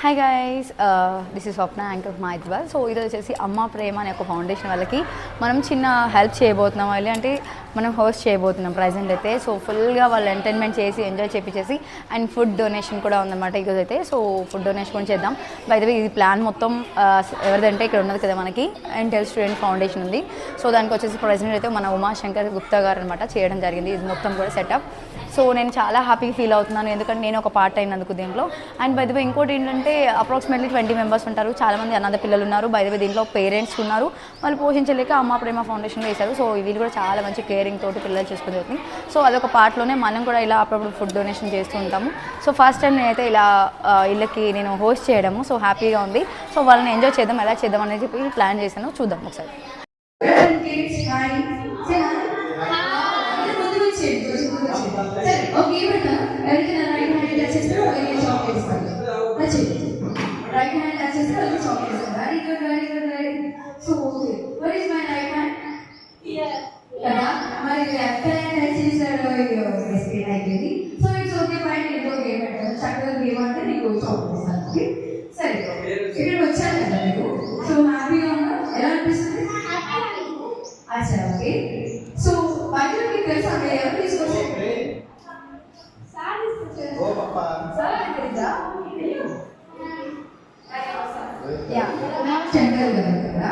Hi guys this is Swapna anchor మా Hyderabad so ఇది వచ్చేసి అమ్మ ప్రేమ అనే ఒక ఫౌండేషన్ వాళ్ళకి మనం చిన్న హెల్ప్ చేయబోతున్నాం వాళ్ళు. అంటే మనం హోస్ట్ చేయబోతున్నాం ప్రజెంట్ అయితే. సో ఫుల్గా వాళ్ళు ఎంటర్టైన్మెంట్ చేసి ఎంజాయ్ చేపించేసి అండ్ ఫుడ్ డొనేషన్ కూడా ఉందన్నమాట ఈరోజు అయితే. సో ఫుడ్ డొనేషన్ కూడా చేద్దాం. బయట ఇది ప్లాన్ మొత్తం uh, ఎవరిదంటే ఇక్కడ ఉన్నది కదా మనకి ఎంటెల్ స్టూడెంట్ ఫౌండేషన్ ఉంది. సో దానికి వచ్చేసి ప్రజెంట్ అయితే మన ఉమాశంకర్ గుప్తా గారు అనమాట చేయడం జరిగింది. ఇది మొత్తం కూడా సెటప్ సో నేను చాలా హ్యాపీగా ఫీల్ అవుతున్నాను. ఎందుకంటే నేను ఒక పార్ట్ అయినందుకు దీంట్లో. అండ్ బై ఇంకోటి ఏంటంటే అప్రాక్సిమేట్లీ ట్వంటీ మెంబర్స్ ఉంటారు. చాలామంది అనాథ పిల్లలు ఉన్నారు. బయట దీంట్లో పేరెంట్స్ ఉన్నారు. వాళ్ళు పోషించలేక అమ్మ ప్రేమ ఫౌండేషన్లో వేశారు. సో వీళ్ళు కూడా చాలా మంచి కేరింగ్ తోటి పిల్లలు చూసుకుని జరుగుతుంది సో అదొక పార్ట్లోనే మనం కూడా ఇలా అప్పుడప్పుడు ఫుడ్ డొనేషన్ చేస్తూ ఉంటాము. సో ఫస్ట్ టైం నేనైతే ఇలా ఇళ్ళకి నేను హోస్ట్ చేయడము. సో హ్యాపీగా ఉంది. సో వాళ్ళని ఎంజాయ్ చేద్దాం ఎలా చేద్దాం అనేది చెప్పి ప్లాన్ చేశాను. చూద్దాం ఒకసారి. ఓకే, ఇవ్వండి. ఎవరికైనా రైట్ హ్యాండ్ వాళ్ళకి చాక్లెట్ ఇస్తాను. టచ్ చేయండి. రైట్ హ్యాండ్ టచ్ చేస్తే వాళ్ళకి చాక్లెట్ ఇస్తాను. Very good, very good, very good. So, okay. Where is my right hand? కదా? మరి లెఫ్ట్ హ్యాండ్ టచ్ చేశాడు అయ్యో బిస్కెట్ అయిపోయింది సో ఇట్స్ ఓకే ఫైన్ నీకు గేమ్ పెట్టాను చక్కగా గేమ్ అంటే నీకు చాక్లెట్ ఇస్తాను ఓకే సరే ఇక్కడికి వచ్చాను కదా నీకు సో హ్యాపీగా ఉన్నా ఎలా అనిపిస్తుంది అచ్చా ఓకే సో బయట మీకు తెలుసా మీరు ఎవరు తీసుకొచ్చారు సార్ తెలుసా యా చంద్రల్ గారు కదా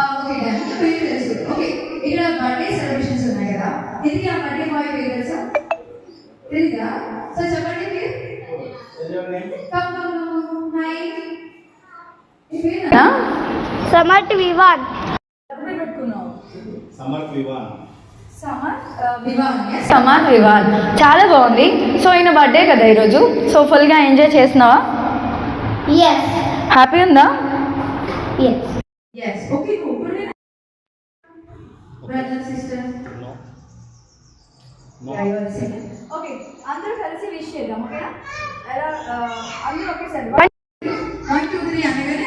ఓకే డన్ పేరు తెలుసు ఓకే ఇక్కడ బర్త్డే సెలబ్రేషన్స్ ఉన్నాయి కదా. ఇది ఆ బర్త్డే బాయ్ పేరు తెలుసా? తెలీదా? సార్ చెప్పండి పేరు. కమ్ కమ్ కమ్ హాయ్ ఈ పేరు సమర్థ్ వివాన్ సమర్ వివాన్ yes? సమాన్ వివాన్ చాలా బాగుంది. సో ఈయన బర్త్డే కదా ఈరోజు. సో ఫుల్గా ఎంజాయ్ చేస్తున్నావా? ఎస్ హ్యాపీ ఉందా? Yes Yes. Okay, go. Put it. Brother, sister. No Yeah, you are saying. Okay. అందరూ కలిసి విష్ చేద్దాం ఓకేనా ఎలా అందరూ ఒకేసారి వన్ టూ త్రీ అనగానే.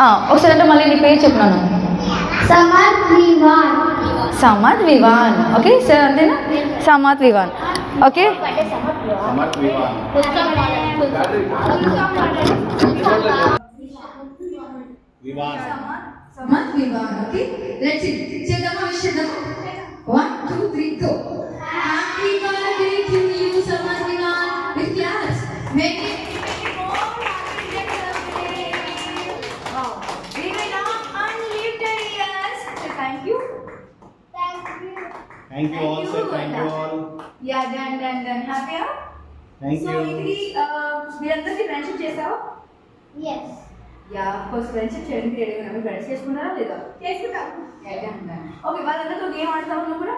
ఆ, ఒకసారి అంటే మళ్ళీ నీ పేరు చెప్పినాను సమర్థ్ వివాన్ సమాత్ వివాన్ ఓకే సార్ అంతేనా Samath Vivaan okay Samarth Vivaan Vivaan Samath Vivaan okay let's చేద్దామా విష్ చేద్దామా one two three go happy birthday to you Samath Vivaan thank you all sir thank you all Yeah, done, done, done. Happy? Thank so you ఇది మీరందరికీ friendship చేసావా yes of course friendship చేయడానికి ready ఉన్నాము friends చేసుకుంటారా లేదా? చేసుకుంటాం okay వాళ్ళందరితో game ఆడతావు నువ్వు కూడా?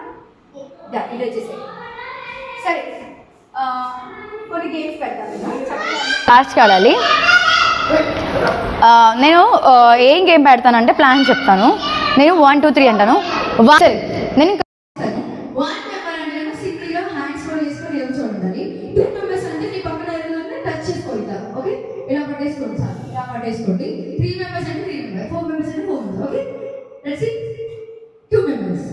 యా ఇది వచ్చేసి సరే కొన్ని గేమ్స్ పెడతాను లాస్ట్కి ఆడాలి నేను ఏం గేమ్ పెడతానంటే ప్లాన్ చెప్తాను. నేను వన్ టూ త్రీ అంటాను. వన్ సరే నేను పట్టేసుకోండి త్రీ మెంబర్స్ అంటే త్రీ మెంబర్స్ ఫోర్ మెంబర్స్ అంటే four members okay let's see two members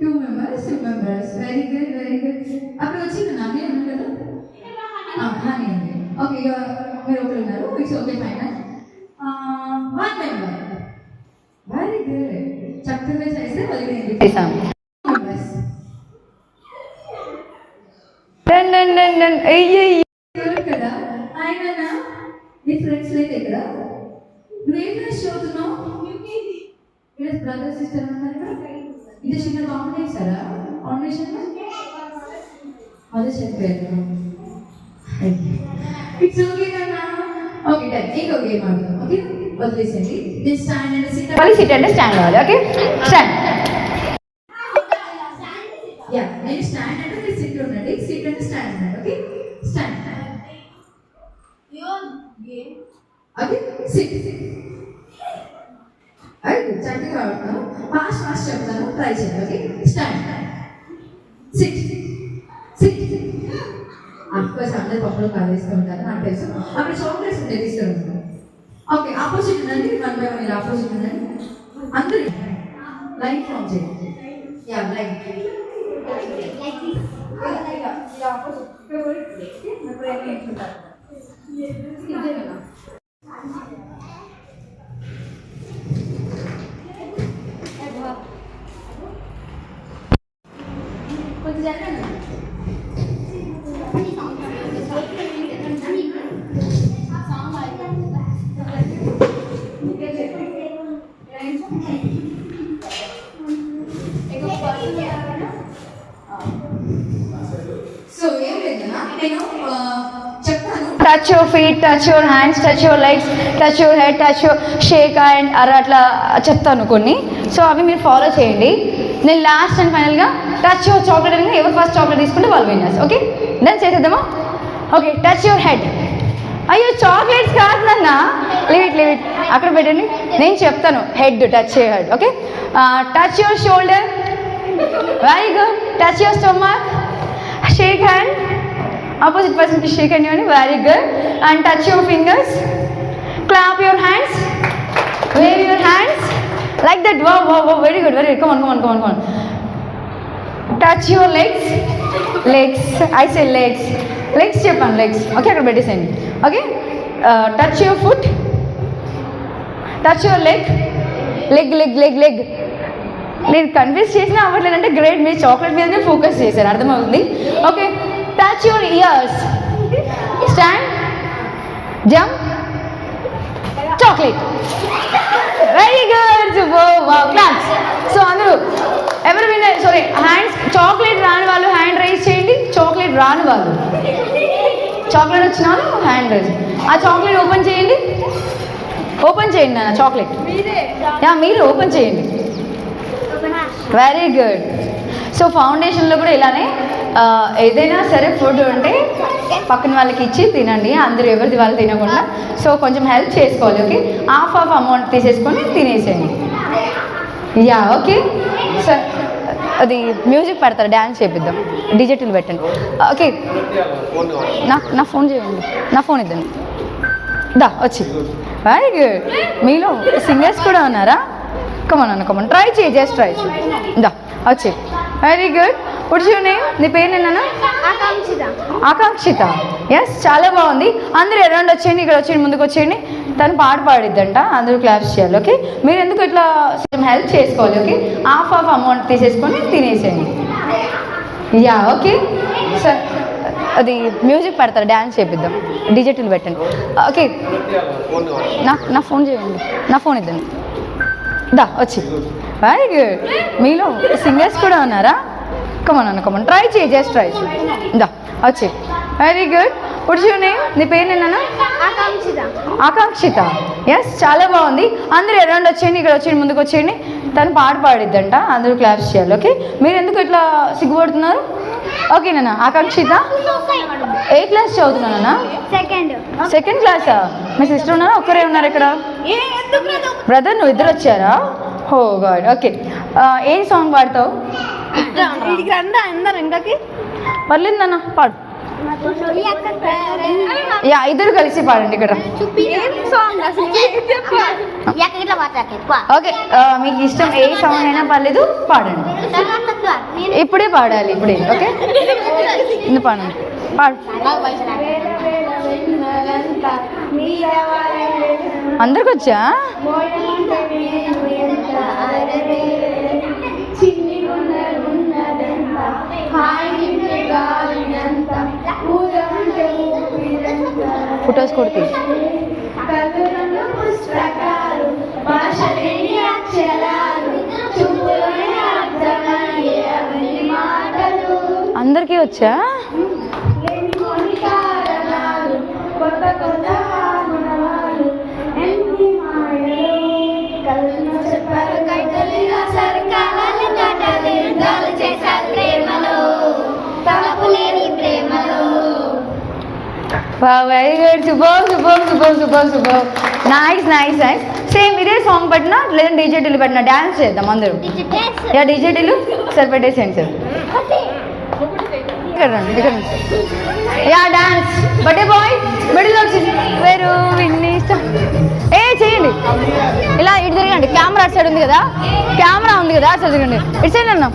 two members two members very good very good అప్పుడు వచ్చింది నాకే అన్నారు కదా? హనీ అండి ఓకే మీరు ఒకరు ఉన్నారు. It's okay fine one member very good చక్కగా చేస్తే వదిలేయండి చేశాను members done done done done అయ్యయ్య. ఎవరు కదా ఆయన నీ ఫ్రెండ్స్ లేదు ఇక్కడ. నువ్వేం క్లాస్ చదువుతున్నావు ఇక్కడ బ్రదర్ సిస్టర్ ఉన్నారు? ఇక్కడ ఇది చిన్న కాంబినేషన్ సారా కాంబినేషన్ అదే చెప్పారు. ఇట్స్ ఓకే కదా ఓకే డన్ ఇంకో గేమ్ ఆడదాం. ఓకే వదిలేసేయండి. నేను స్టాండ్ అండ్ సిట్ మళ్ళీ సిట్ అంటే స్టాండ్ కావాలి. ఓకే స్టాండ్ యా నేను స్టాండ్ అంటే మీరు సిట్ ఉండండి సిట్ అంటే స్టాండ్ ఉండండి ఓకే స్టాండ్ అది చక్కగా ఆడుతున్నాను ఫాస్ట్ ఫాస్ట్ చెప్తాను ట్రై చేయండి okay stand sit sit of course అందరు పప్పులు కాదేస్తూ ఉంటారు నాకు తెలుసు అక్కడ చాక్లెట్స్ ఉంటాయి తీసుకుని ఓకే ఆపోజిట్ ఉండండి వన్ బై వన్ ఆపోజిట్ ఉండండి అందరూ లైన్ ఫామ్ చేయండి యా లైన్ కొంచెం feet touch your hands touch your legs touch your head touch your shake and అర అట్లా చెప్తాను కొన్ని. సో అవి మీరు ఫాలో చేయండి. నేను లాస్ట్ అండ్ ఫైనల్గా టచ్ యువర్ చాక్లెట్ అనేది ఎవరు ఫస్ట్ చాక్లెట్ తీసుకుంటే వాళ్ళు విన్నర్స్ ఓకే దాన్ని చేసేద్దామా? ఓకే టచ్ యువర్ హెడ్ అయ్యో చాక్లెట్స్ కాదు నాన్న. లిమిట్ లిమిట్ అక్కడ పెట్టండి. నేను చెప్తాను head touch your head okay touch your shoulder very good touch your stomach shake hand opposite పర్సన్కి షేక్ హ్యాండ్ ఇవ్వండి very good and touch your fingers clap your hands wave your hands like that whoa whoa whoa very good very good come on come on come on come on touch your legs legs I say legs legs చెప్పాను legs okay అక్కడ పెట్టేసేయండి. Okay touch your foot touch your leg leg leg leg leg నేను convince చేసినా అవ్వట్లేదంటే great మీరు chocolate మీదనే focus చేశారు. అర్థమవుతుంది? Okay touch your ears stand jump chocolate very good claps so అందరూ ఎవరు విన్నారు సారీ హ్యాండ్స్ చాక్లెట్ రాని వాళ్ళు హ్యాండ్ రైజ్ చేయండి. చాక్లెట్ రాని వాళ్ళు. చాక్లెట్ వచ్చిన వాళ్ళు హ్యాండ్ రైజ్ ఆ చాక్లెట్ ఓపెన్ చేయండి. ఓపెన్ చేయండి నాన్న చాక్లెట్ యా మీరు ఓపెన్ చేయండి. వెరీ గుడ్ సో ఫౌండేషన్లో కూడా ఇలానే ఏదైనా సరే ఫుడ్ ఉంటే పక్కన వాళ్ళకి ఇచ్చి తినండి. అందరూ ఎవరిది వాళ్ళు తినకుండా. సో కొంచెం హెల్ప్ చేసుకోవాలి ఓకే హాఫ్ ఆఫ్ అమౌంట్ తీసేసుకొని తినేసేయండి. యా ఓకే సార్ అది మ్యూజిక్ పెడతారు డ్యాన్స్ చేపిద్దాం. డిజిటల్ పెట్టండి. ఓకే నా నా ఫోన్ చేయండి. నా ఫోన్ ఇద్దండి. దా వచ్చి. వెరీ గుడ్ మీలో సింగర్స్ కూడా ఉన్నారా? కమన్ అన్న కమన్ ట్రై చేయి జస్ట్ ట్రై చేయి. దా వచ్చి. వెరీ గుడ్ నేమ్ నీ పేరు నేనా ఆకాంక్షిత. ఎస్ చాలా బాగుంది. అందరూ అరౌండ్ వచ్చేయండి ఇక్కడ వచ్చేయండి ముందుకు వచ్చేయండి. తను పాట పాడిద్దంట అందరూ క్లాప్స్ చేయాలి ఓకే మీరు ఎందుకు ఇట్లా హెల్ప్ చేసుకోవాలి ఓకే హాఫ్ ఆఫ్ అమౌంట్ తీసేసుకొని తినేసేయండి. యా ఓకే సార్ అది మ్యూజిక్ పెడతారు డ్యాన్స్ చేపిద్దాం. డిజిటల్ పెట్టండి. ఓకే నా నా ఫోన్ చేయండి. నా ఫోన్ ఇద్దండి. దా వచ్చి. వెరీ గుడ్ మీలో సింగర్స్ కూడా ఉన్నారా? కమన్ అన్న కమన్ ట్రై చేయి జస్ట్ ట్రై చేయి వచ్చి వెరీ గుడ్ యూ నేమ్ నీ పేరు నేనా ఆకాంక్షిత. ఎస్ చాలా బాగుంది. అందరూ అరౌండ్ వచ్చేయండి ఇక్కడ వచ్చేయండి ముందుకు వచ్చేయండి. తను పాట పాడిద్దంట అందరూ క్లాప్స్ చేయాలి ఓకే మీరు ఎందుకు ఇట్లా సిగ్గుపడుతున్నారు? ఓకేనా ఆకాంక్షిత. ఏ క్లాస్ చదువుతున్నానా సెకండ్ సెకండ్ క్లాసా మీ సిస్టర్ ఉన్నారా? ఒక్కరే ఉన్నారు ఇక్కడ? బ్రదర్ నువ్వు ఇద్దరు వచ్చారా? హో గాడ్ ఓకే ఏం సాంగ్ పాడతావు? పర్లేదన్న పాడు. యా ఇద్దరు కలిసి పాడండి ఇక్కడ. ఓకే మీకు ఇష్టం ఏ సాంగ్ అయినా పర్లేదు పాడండి. ఇప్పుడే పాడాలి ఇప్పుడే ఓకే? ఇందు పాడండి. పాడు. అందరికి వచ్చా? ఫొటోస్ కొడుతీ. అందరికీ వచ్చా? Very good super super super super super nice nice nice same ఇదే సాంగ్ పెట్టినా లేదా డీజేటీలు పెట్టినా డ్యాన్స్ చేద్దాం అందరూ. యా డీజేటీలు సరే పెట్టేసేయండి సార్ ఇక్కడ రండి ఇక్కడ రండి. Yeah dance birthday boy middle వచ్చి వేరు విన్ని ఇష్టం ఇలా ఇటు తిరగండి. కెమెరా అటు సైడ్ ఉంది కదా? కెమెరా ఉంది కదా? అటు సైడ్ తిరగండి ఇటు సైడ్ అన్న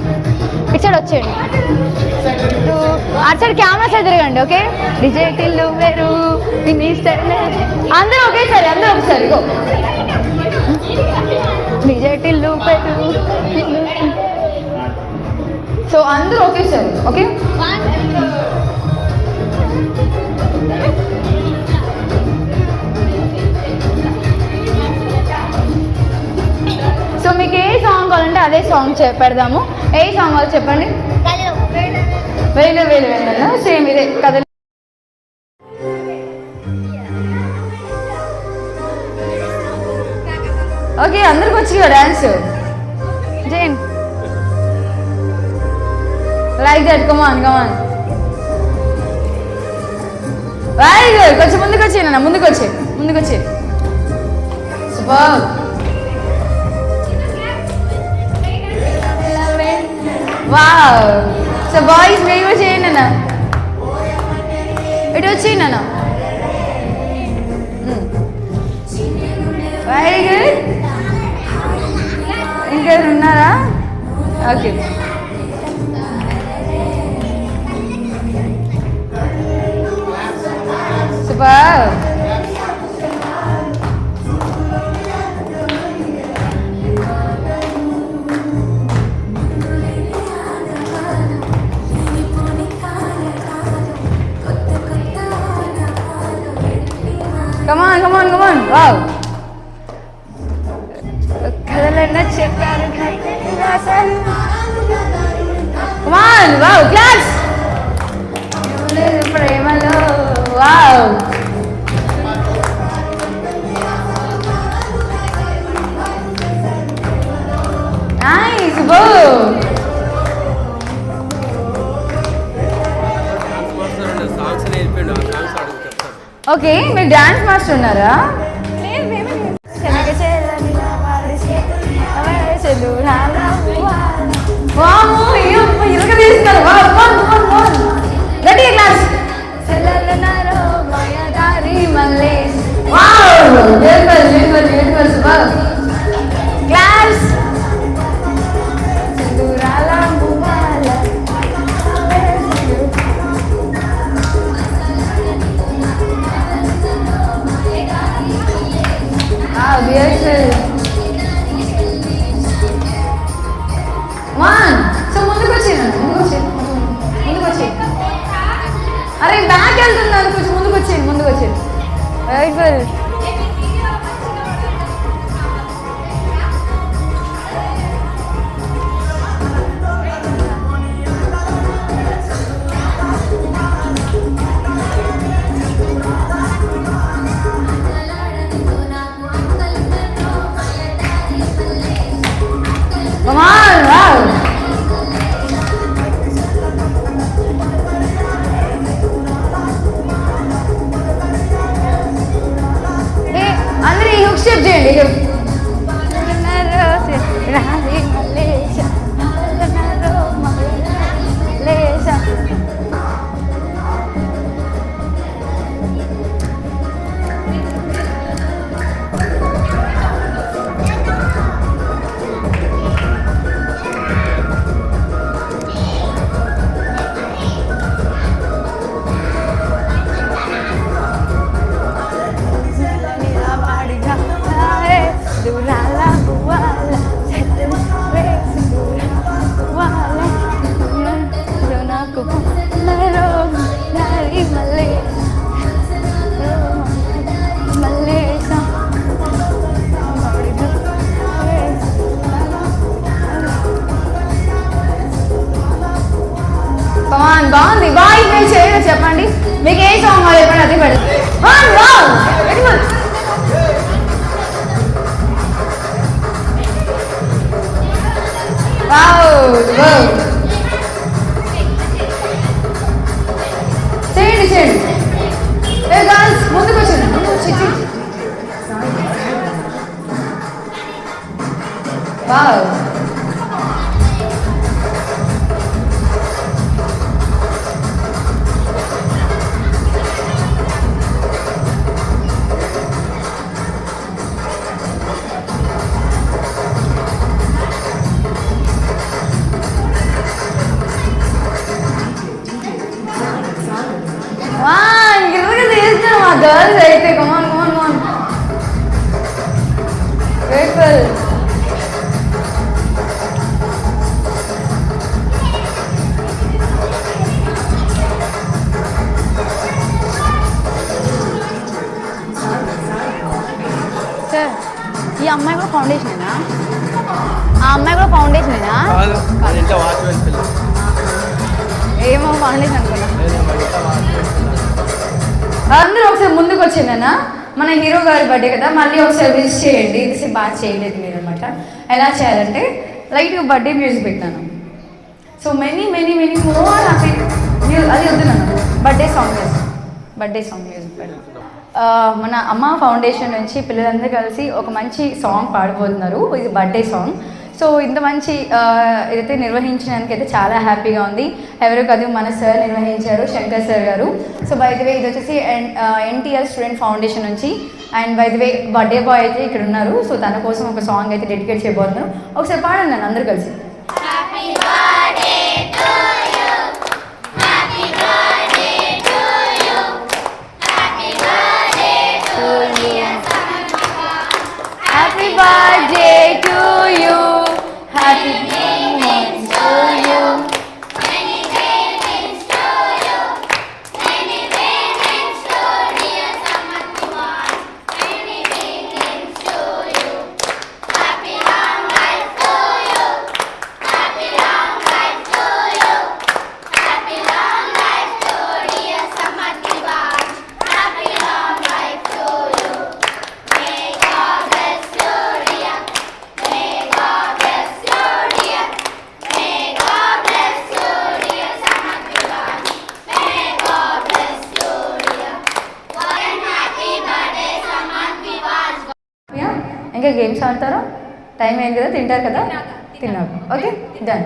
ఇటు సైడ్ వచ్చేయండి. అటు సైడ్ కెమెరా సైడ్ తిరగండి ఓకే? డిజైటిల్లు వేరు అందరూ ఒకేసారి అందరూ ఒకసారి గో డిజైటిల్లు సో అందరూ ఒకేసారి ఓకే? సో మీకు ఏ సాంగ్ కావాలంటే అదే సాంగ్ పెడదాము ఏ సాంగ్ కావాలి చెప్పండి? వేలు వేలు వేలు సేమ్ ఇదే కథ. ఓకే అందరికి వచ్చి dance Jain. Like that come on come on very good కొంచెం ముందుకు వచ్చి నాన్న ముందుకు వచ్చి ముందుకు వచ్చి సూపర్ వావ్ సో బాయ్స్ మీరు కూడా చేయండి అన్న ఇటు వచ్చేయండి అన్న వెరీ గుడ్ ఇంకెవరు ఉన్నారా? ఓకే సూపర్ ఓకే మీరు డాన్స్ మాస్టర్ ఉన్నారా? వాము ఇరగ తీస్తున్నారు పెడతాం వావ్ బ్యూటిఫుల్ వావ్ వావ్ చేయండి చేయండి ఏ గర్ల్స్ ముందుకు వచ్చేయండి ముందుకు వచ్చి వావ్ అందరూ ఒకసారి ముందుకు వచ్చిందనా మన హీరో గారి బర్త్డే కదా మళ్ళీ ఒకసారి విజిట్ చేయండి. ఇది బాగా చేయలేదు మీరు అనమాట ఎలా చేయాలంటే లైట్గా బర్త్డే మ్యూజిక్ పెట్టాను so many many many more happy అది వద్దున్నాను బర్త్డే సాంగ్ చేస్తాను బర్త్డే సాంగ్ మ్యూజిక్ పెడతాను మన అమ్మ ఫౌండేషన్ నుంచి పిల్లలందరూ కలిసి ఒక మంచి సాంగ్ పాడబోతున్నారు. ఇది బర్త్డే సాంగ్ సో ఇంత మంచి ఆ, ఇదైతే నిర్వహించినందుకు అయితే చాలా హ్యాపీగా ఉంది. ఎవరో కాదు మన సార్ నిర్వహించారు శంకర్ సార్ గారు. సో బై ది వే ఇది వచ్చేసి ఎన్టీఆర్ స్టూడెంట్ ఫౌండేషన్ నుంచి. And by the way birthday boy అయితే ఇక్కడ ఉన్నారు. సో తన కోసం ఒక సాంగ్ అయితే డెడికేట్ చేయబోతున్నాను ఒకసారి పాడండి నన్ను అందరూ కలిసి. టు యూ హ్యాపీ ఇంకా గేమ్స్ ఆడతారా? టైం అయింది కదా తింటారు కదా? తిన్నారు ఓకే డన్.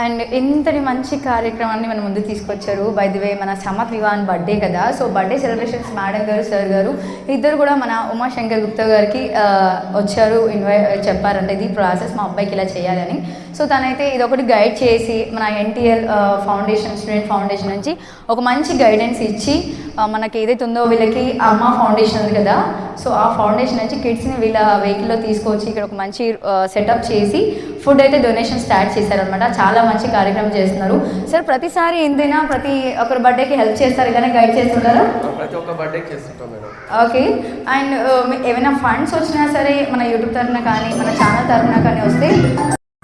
అండ్ ఇంతటి మంచి కార్యక్రమాన్ని మన ముందు తీసుకొచ్చారు. బై ది వే మన సమత్ వివాన్ బర్త్డే కదా. సో బర్త్డే సెలబ్రేషన్స్ మేడం గారు సార్ గారు ఇద్దరు కూడా మన ఉమాశంకర్ గుప్తా గారికి వచ్చారు ఇన్వై చెప్పారంటే ఇది ప్రాసెస్ మా అబ్బాయికి ఇలా చేయాలని. సో తనైతే ఇది ఒకటి గైడ్ చేసి మన ఎన్టీఎల్ ఫౌండేషన్ స్టూడెంట్ ఫౌండేషన్ నుంచి ఒక మంచి గైడెన్స్ ఇచ్చి మనకి ఏదైతే ఉందో వీళ్ళకి అమ్మ ఫౌండేషన్ ఉంది కదా. సో ఆ ఫౌండేషన్ నుంచి కిడ్స్ని వీళ్ళ వెహికల్లో తీసుకొచ్చి ఇక్కడ ఒక మంచి సెటప్ చేసి ఫుడ్ అయితే డొనేషన్ స్టార్ట్ చేశారనమాట చాలా మంచి కార్యక్రమం చేస్తున్నారు. సార్ ప్రతిసారి ఎంతైనా ప్రతి ఒక్కరి బర్త్డేకి హెల్ప్ చేస్తారు ఇలానే గైడ్ చేస్తుంటారా? ప్రతి ఒక్క బర్త్డేకి చేస్తుంటాం మేడం. ఓకే. అండ్ ఏమైనా ఫండ్స్ వచ్చినా సరే మన యూట్యూబ్ తరఫున కానీ మన ఛానల్ తరఫున కానీ వస్తే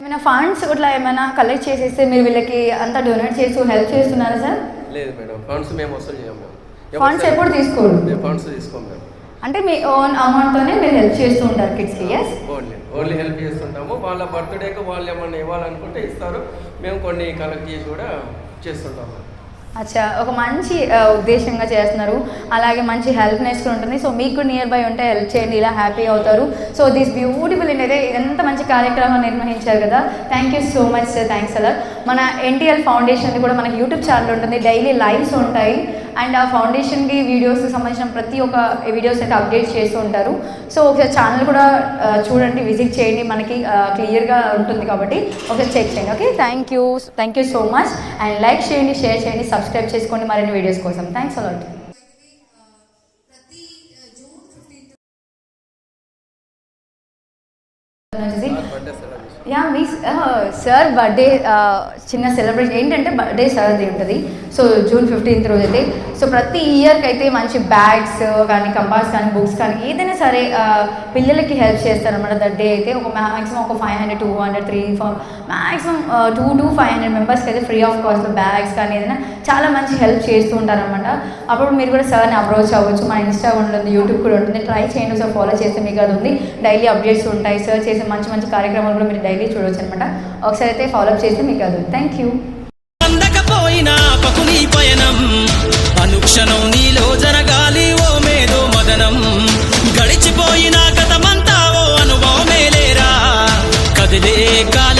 ఏమైనా ఫండ్స్ ఇట్లా ఏమైనా కలెక్ట్ చేసేస్తే మీరు వీళ్ళకి అంతా డొనేట్ చేస్తూ హెల్ప్ చేస్తున్నారా సార్? లేదు మేడం ఫండ్స్ మేము వసూలు ఫండ్స్ ఎప్పుడు తీసుకోరు? ఫండ్స్ తీసుకోం మేము అంటే మీ ఓన్ అమౌంట్తోనే మీరు హెల్ప్ చేస్తూ ఉంటారు కిడ్స్కి ఎస్ ఓన్లీ ఓన్లీ హెల్ప్ చేస్తుంటాము. వాళ్ళ బర్త్డేకి వాళ్ళు ఏమన్నా ఇవ్వాలనుకుంటే ఇస్తారు. మేము కొన్ని కలెక్ట్ చేసి కూడా చేస్తుంటాము. అచ్చా ఒక మంచి ఉద్దేశంగా చేస్తున్నారు. అలాగే మంచి హెల్ప్నెస్ ఉంటుంది. సో మీకు నియర్ బై ఉంటే హెల్ప్ చేయండి. ఇలా హ్యాపీ అవుతారు. సో దిస్ బ్యూటిఫుల్ అనేది అయితే మంచి కార్యక్రమం నిర్వహించారు కదా. Thank you so much sir thanks అలా మన ఎన్టీఎల్ ఫౌండేషన్ కూడా మనకి యూట్యూబ్ ఛానల్ ఉంటుంది. డైలీ లైవ్స్ ఉంటాయి. అండ్ ఆ ఫౌండేషన్కి వీడియోస్కి సంబంధించిన ప్రతి ఒక్క వీడియోస్ అయితే అప్డేట్ చేస్తూ ఉంటారు. సో ఒకసారి ఛానల్ కూడా చూడండి. విజిట్ చేయండి. మనకి క్లియర్గా ఉంటుంది కాబట్టి. ఒకసారి చెక్ చేయండి. Okay thank you thank you so much and like చేయండి షేర్ చేయండి సబ్స్క్రైబ్ చేసుకోండి. మరిన్ని వీడియోస్ కోసం. థ్యాంక్స్ అలాట్ వచ్చేసి సెలబ్రేషన్ యా మీ సార్ బర్త్డే చిన్న సెలబ్రేషన్ ఏంటంటే బర్త్డే సార్ది ఉంటుంది. సో జూన్ ఫిఫ్టీన్త్ రోజు అయితే సో ప్రతి ఇయర్కి అయితే మంచి బ్యాగ్స్ కానీ కంపాస్ కానీ బుక్స్ కానీ ఏదైనా సరే పిల్లలకి హెల్ప్ చేస్తారనమాట దట్ డే అయితే. ఒక మ్యాక్సిమం ఒక five hundred two hundred three four maximum two to five hundred మెంబర్స్కి అయితే ఫ్రీ ఆఫ్ కాస్ట్ బ్యాగ్స్ కానీ ఏదైనా చాలా మంచి హెల్ప్ చేస్తూ ఉంటారనమాట అప్పుడు మీరు కూడా సార్ని అప్రోచ్ అవ్వచ్చు. మా ఇన్స్టా ఉంటుంది యూట్యూబ్ కూడా ఉంటుంది. ట్రై చేయండి సార్ ఫాలో చేస్తే మీకు అది ఉంది. డైలీ అప్డేట్స్ ఉంటాయి. సార్ చేసే మంచి మంచి కార్యక్రమాలు కూడా మీరు డైలీ చూడవచ్చు అనమాట ఒకసారి అయితే ఫాలో అప్ చేస్తే మీకు అది. థ్యాంక్ యూ అందకపోయినా పకుని పయనం. అనుక్షణం నీలో జరగాలి ఓ మేధో మదనం. గడిచిపోయిన గతమంతా ఓ అనుభవమే లేరా? కదిలే కాలి